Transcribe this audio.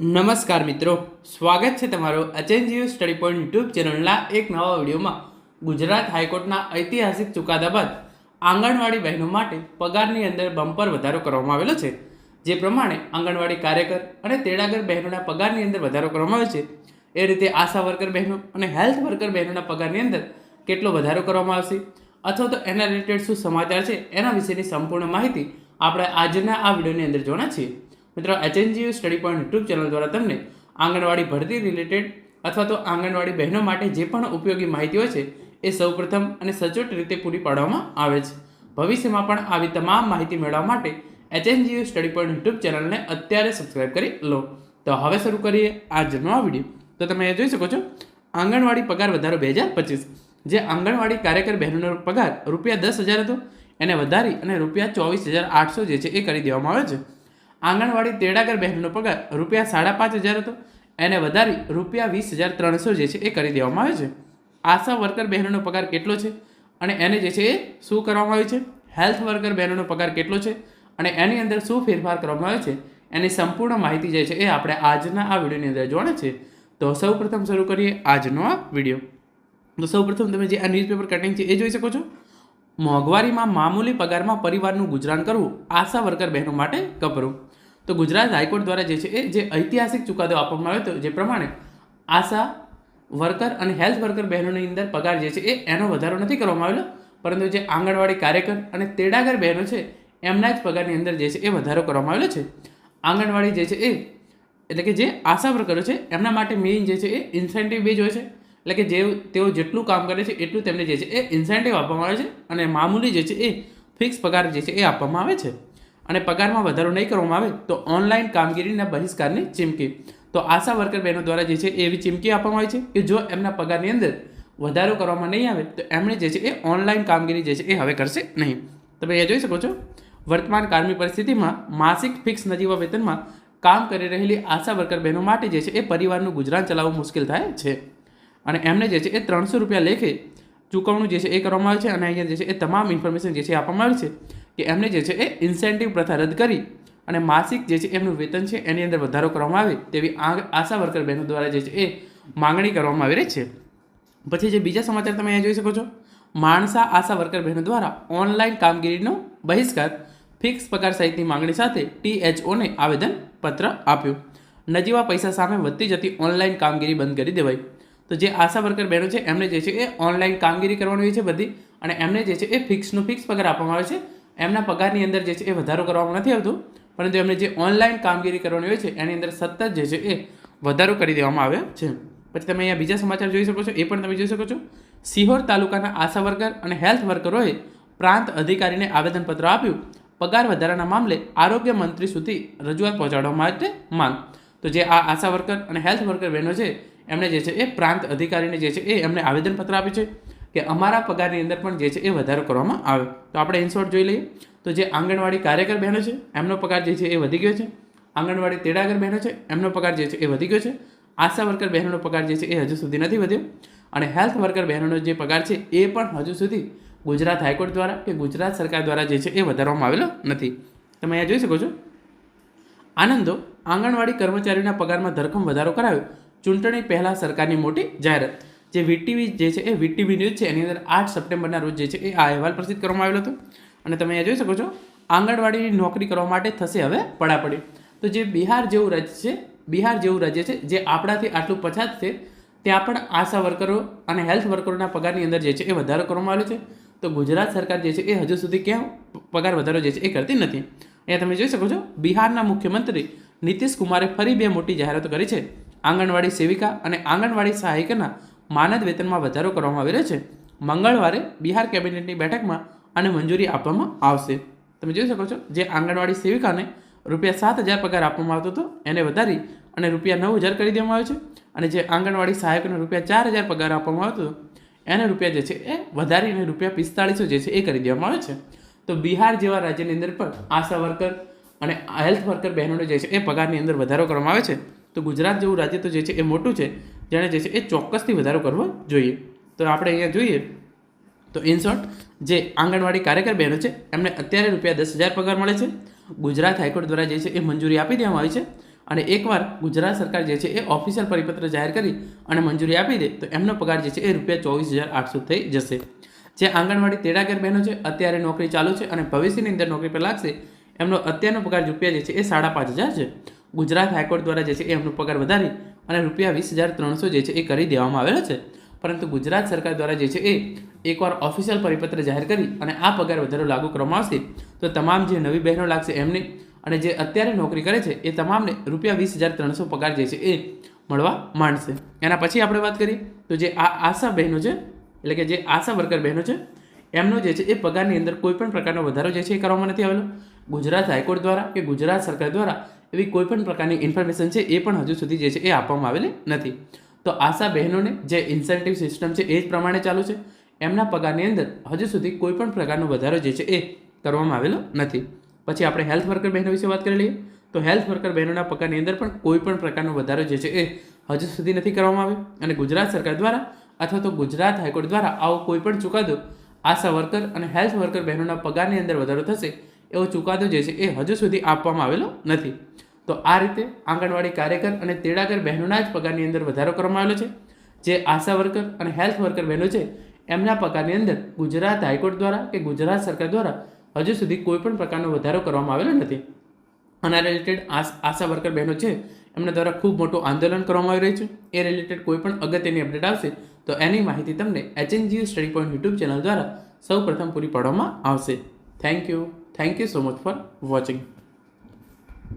નમસ્કાર મિત્રો, સ્વાગત છે તમારો અચેન્જીયુ સ્ટડી પોઈન્ટ યુટ્યુબ ચેનલના એક નવા વિડીયોમાં. ગુજરાત હાઈકોર્ટના ઐતિહાસિક ચુકાદા બાદ આંગણવાડી બહેનો માટે પગારની અંદર બમ્પર વધારો કરવામાં આવેલો છે. જે પ્રમાણે આંગણવાડી કાર્યકર અને તેડાગર બહેનોના પગારની અંદર વધારો કરવામાં આવ્યો છે. એ રીતે આશા વર્કર બહેનો અને હેલ્થ વર્કર બહેનોના પગારની અંદર કેટલો વધારો કરવામાં આવશે? અથવા તો એના રિલેટેડ શું સમાચાર છે? એના વિશેની સંપૂર્ણ માહિતી આપણે આજના આ વિડીયોની અંદર જોવાના છીએ. મિત્રો HNGU study point YouTube channel દ્વારા તમને આંગણવાડી ભરતી રિલેટેડ અથવા તો આંગણવાડી બહેનો માટે જે પણ ઉપયોગી માહિતી હોય છે, એ સૌપ્રથમ અને સચોટ રીતે પૂરી પાડવામાં આવે છે. ભવિષ્યમાં પણ આવી તમામ માહિતી મેળવવા માટે એચએનજીયુ સ્ટડી પોઈન્ટ યુટ્યુબ ચેનલને અત્યારે સબસ્ક્રાઇબ કરી લો. તો હવે શરૂ કરીએ આજનો આ વીડિયો. તો તમે જોઈ શકો છો, આંગણવાડી પગાર વધારો બે હજાર પચીસ. જે આંગણવાડી કાર્યકર બહેનોનો પગાર રૂપિયા દસ હજાર હતો, એને વધારી અને રૂપિયા ચોવીસ હજાર આઠસો જે છે એ કરી દેવામાં આવ્યો છે. આંગણવાડી તેડાગર બહેનનો પગાર રૂપિયા સાડા પાંચ હજાર હતો. એને વધારી રૂપિયા વીસ હજાર ત્રણસો જે છે એ કરી દેવામાં આવે છે. આશા વર્કર બહેનોનો પગાર કેટલો છે? અને એને જે છે એ શું કરવામાં આવ્યું છે? હેલ્થ વર્કર બહેનોનો પગાર કેટલો છે? અને એની અંદર શું ફેરફાર કરવામાં આવ્યો છે? એની સંપૂર્ણ માહિતી જે છે એ આપણે આજના આ વિડીયોની અંદર જોવાના છે. તો સૌ પ્રથમ શરૂ કરીએ આજનો આ વીડિયો. તો સૌ પ્રથમ તમે જે આ ન્યૂઝપેપર કટિંગ છે એ જોઈ શકો છો. મોંઘવારીમાં મામૂલી પગારમાં પરિવારનું ગુજરાન કરવું આશા વર્કર બહેનો માટે કપરું તો ગુજરાત હાઈકોર્ટ દ્વારા જે છે, એ જે ઐતિહાસિક ચુકાદો આપવામાં આવ્યો હતો, જે પ્રમાણે આશા વર્કર અને હેલ્થ વર્કર બહેનોની અંદર પગાર જે છે, એ એનો વધારો નથી કરવામાં આવેલો, પરંતુ જે આંગણવાડી કાર્યકર અને તેડાગર બહેનો છે, એમના જ પગારની અંદર જે છે, એ વધારો કરવામાં આવેલો છે. આંગણવાડી જે છે, એ એટલે કે જે આશા વર્કરો છે, એમના માટે મેઇન જે છે, એ ઇન્સેન્ટિવ બેઝ હોય છે. એટલે કે જે તેઓ જેટલું કામ કરે છે, એટલું તેમને જે છે, એ ઇન્સેન્ટિવ આપવામાં આવે છે અને મામૂલી જે છે, એ ફિક્સ પગાર જે છે, એ આપવામાં આવે છે. અને પગારમાં વધારો નહીં કરવામાં આવે તો ઓનલાઈન કામગીરીના બહિષ્કારની ચીમકી. તો આશા વર્કર બહેનો દ્વારા જે છે એવી ચીમકી આપવામાં આવી છે કે જો એમના પગારની અંદર વધારો કરવામાં નહીં આવે તો એમણે જે છે એ ઓનલાઈન કામગીરી જે છે એ હવે કરશે નહીં. તમે એ જોઈ શકો છો, વર્તમાન કાર્મિક પરિસ્થિતિમાં માસિક ફિક્સ નજીવા વેતનમાં કામ કરી રહેલી આશા વર્કર બહેનો માટે જે છે એ પરિવારનું ગુજરાન ચલાવવું મુશ્કેલ થાય છે. અને એમને જે છે એ ત્રણસો રૂપિયા લેખે ચૂકવણું જે છે એ કરવામાં આવે છે અને અહીંયા જે છે એ તમામ ઇન્ફોર્મેશન જે છે આપવામાં આવે છે. કે એમને જે છે એ ઇન્સેન્ટિવ પ્રથા રદ કરી અને માસિક જે છે એમનું વેતન છે એની અંદર વધારો કરવામાં આવે તેવી આશા વર્કર બહેનો દ્વારા જે છે એ માંગણી કરવામાં આવી રહી છે. પછી જે બીજા સમાચાર તમે અહીંયા જોઈ શકો છો. માણસા આશા વર્કર બહેનો દ્વારા ઓનલાઈન કામગીરીનો બહિષ્કાર ફિક્સ પગાર સહિતની માંગણી સાથે ટીએચઓને આવેદન પત્ર આપ્યું. નજીવા પૈસા સામે વધતી જતી ઓનલાઈન કામગીરી બંધ કરી દેવાઈ. તો જે આશા વર્કર બહેનો છે એમને જે છે એ ઓનલાઈન કામગીરી કરવાની હોય છે બધી અને એમને જે છે એ ફિક્સનું ફિક્સ પગાર આપવામાં આવે છે. એમના પગારની અંદર જે છે એ વધારો કરવામાં નથી આવતો, પરંતુ એમને જે ઓનલાઈન કામગીરી કરવાની હોય છે, એની અંદર સતત જે છે એ વધારો કરી દેવામાં આવ્યો છે. પછી તમે અહીંયા બીજા સમાચાર જોઈ શકો છો, એ પણ તમે જોઈ શકો છો. સિહોર તાલુકાના આશા વર્કર અને હેલ્થ વર્કરોએ પ્રાંત અધિકારીને આવેદનપત્ર આપ્યું. પગાર વધારાના મામલે આરોગ્ય મંત્રી સુધી રજૂઆત પહોંચાડવા માટે માંગ. તો જે આ આશા વર્કર અને હેલ્થ વર્કર બહેનો છે, એમણે જે છે એ પ્રાંત અધિકારીને જે છે એ એમને આવેદનપત્ર આપ્યું છે. કે અમારા પગારની અંદર પણ જે છે એ વધારો કરવામાં આવે તો આપણે ઇન્સોર્ટ જોઈ લઈએ. તો જે આંગણવાડી કાર્યકર બહેનો છે, એમનો પગાર જે છે એ વધી ગયો છે. આંગણવાડી તેડાગર બહેનો છે, એમનો પગાર જે છે એ વધી ગયો છે. આશા વર્કર બહેનોનો પગાર જે છે એ હજુ સુધી નથી વધ્યો. અને હેલ્થ વર્કર બહેનોનો જે પગાર છે એ પણ હજુ સુધી ગુજરાત હાઈકોર્ટ દ્વારા કે ગુજરાત સરકાર દ્વારા જે છે એ વધારવામાં આવેલો નથી. તમે અહીંયા જોઈ શકો છો. આનંદો આંગણવાડી કર્મચારીના પગારમાં ધરખમ વધારો કરાવ્યો ચૂંટણી પહેલાં સરકારની મોટી જાહેરાત. જે વીટીવી જે છે એ વીટીવી ન્યૂઝ છે, એની અંદર આઠ સપ્ટેમ્બરના રોજ જે છે એ આ અહેવાલ પ્રસિદ્ધ કરવામાં આવેલો હતો. અને તમે અહીંયા જોઈ શકો છો, આંગણવાડીની નોકરી કરવા માટે થશે હવે પડાપડી. તો જે બિહાર જેવું રાજ્ય છે, બિહાર જેવું રાજ્ય છે, જે આપણાથી આટલું પછાત છે, ત્યાં પણ આશા વર્કરો અને હેલ્થ વર્કરોના પગારની અંદર જે છે એ વધારો કરવામાં આવ્યો છે. તો ગુજરાત સરકાર જે છે એ હજુ સુધી ક્યાં પગાર વધારો જે છે એ કરતી નથી. અહીંયા તમે જોઈ શકો છો, બિહારના મુખ્યમંત્રી નીતિશ કુમારે ફરી બે મોટી જાહેરાતો કરી છે. આંગણવાડી સેવિકા અને આંગણવાડી સહાયિકાના માનદ વેતનમાં વધારો કરવામાં આવી રહ્યો છે. મંગળવારે બિહાર કેબિનેટની બેઠકમાં આને મંજૂરી આપવામાં આવશે. તમે જોઈ શકો છો, જે આંગણવાડી સેવિકાને રૂપિયા સાત હજાર પગાર આપવામાં આવતો હતો, એને વધારી અને રૂપિયા નવ હજાર કરી દેવામાં આવ્યો છે. અને જે આંગણવાડી સહાયકને રૂપિયા ચાર હજાર પગાર આપવામાં આવતો હતો, એને રૂપિયા જે છે એ વધારીને રૂપિયા પિસ્તાળીસો જે છે એ કરી દેવામાં આવે છે. તો બિહાર જેવા રાજ્યની અંદર પણ આશા વર્કર અને હેલ્થ વર્કર બહેનોને જે છે એ પગારની અંદર વધારો કરવામાં આવે છે. તો ગુજરાત જેવું રાજ્ય તો જે છે એ મોટું છે જેણે જે છે એ ચોક્કસથી વધારો કરવો જોઈએ. તો આપણે અહીંયા જોઈએ તો ઇન જે આંગણવાડી કાર્યકર બહેનો છે, એમને અત્યારે રૂપિયા દસ હજાર પગાર મળે છે. ગુજરાત હાઈકોર્ટ દ્વારા જે છે એ મંજૂરી આપી દેવામાં આવી છે અને એકવાર ગુજરાત સરકાર જે છે એ ઓફિશિયલ પરિપત્ર જાહેર કરી અને મંજૂરી આપી દે, તો એમનો પગાર જે છે એ રૂપિયા ચોવીસ હજાર આઠસો થઈ જશે. જે આંગણવાડી તેડાગર બહેનો છે, અત્યારે નોકરી ચાલુ છે અને ભવિષ્યની અંદર નોકરી પર લાગશે, એમનો અત્યારનો પગાર રૂપિયા જે છે એ સાડા પાંચ હજાર છે. ગુજરાત હાઈકોર્ટ દ્વારા જે છે એ એમનો પગાર વધારી અને રૂપિયા વીસ હજાર ત્રણસો જે છે એ કરી દેવામાં આવેલો છે. પરંતુ ગુજરાત સરકાર દ્વારા જે છે એ એકવાર ઓફિશિયલ પરિપત્ર જાહેર કરી અને આ પગાર વધારો લાગુ કરવામાં આવશે, તો તમામ જે નવી બહેનો લાગશે એમને અને જે અત્યારે નોકરી કરે છે, એ તમામને રૂપિયા વીસ હજાર ત્રણસો પગાર જે છે એ મળવા માંડશે. એના પછી આપણે વાત કરીએ, તો જે આ આશા બહેનો છે, એટલે કે જે આશા વર્કર બહેનો છે, એમનો જે છે એ પગારની અંદર કોઈ પણ પ્રકારનો વધારો જે છે એ કરવામાં નથી આવેલો. ગુજરાત હાઈકોર્ટ દ્વારા કે ગુજરાત સરકાર દ્વારા એવી કોઈ પણ પ્રકારની ઇન્ફોર્મેશન છે એ પણ હજુ સુધી જે છે એ આપવામાં આવેલી નથી. તો આશા બહેનોને જે ઇન્સેન્ટિવ સિસ્ટમ છે એ જ પ્રમાણે ચાલુ છે. એમના પગારની અંદર હજુ સુધી કોઈ પણ પ્રકારનો વધારો જે છે એ કરવામાં આવેલો નથી. પછી આપણે હેલ્થ વર્કર બહેનો વિશે વાત કરી લઈએ. તો હેલ્થ વર્કર બહેનોના પગારની અંદર પણ કોઈ પણ પ્રકારનો વધારો જે છે એ હજુ સુધી નથી કરવામાં આવ્યો. અને ગુજરાત સરકાર દ્વારા અથવા તો ગુજરાત હાઈકોર્ટ દ્વારા આવો કોઈ પણ ચુકાદો આશા વર્કર અને હેલ્થ વર્કર બહેનોના પગારની અંદર વધારો થશે એવો ચુકાદો જે છે એ હજુ સુધી આપવામાં આવેલો નથી. તો આ રીતે આંગણવાડી કાર્યકર અને તેડાગર બહેનોના જ પગારની અંદર વધારો કરવામાં આવેલો છે. જે આશા વર્કર અને હેલ્થ વર્કર બહેનો છે, એમના પગારની અંદર ગુજરાત હાઈકોર્ટ દ્વારા કે ગુજરાત સરકાર દ્વારા હજુ સુધી કોઈપણ પ્રકારનો વધારો કરવામાં આવેલો નથી. આના રિલેટેડ આશા વર્કર બહેનો છે, એમના દ્વારા ખૂબ મોટું આંદોલન કરવામાં આવી રહ્યું છે. એ રિલેટેડ કોઈ પણ અગત્યની અપડેટ આવશે, તો એની માહિતી તમને HNGU study point YouTube channel દ્વારા સૌ પ્રથમ પૂરી પાડવામાં આવશે. Thank you thank you so much for watching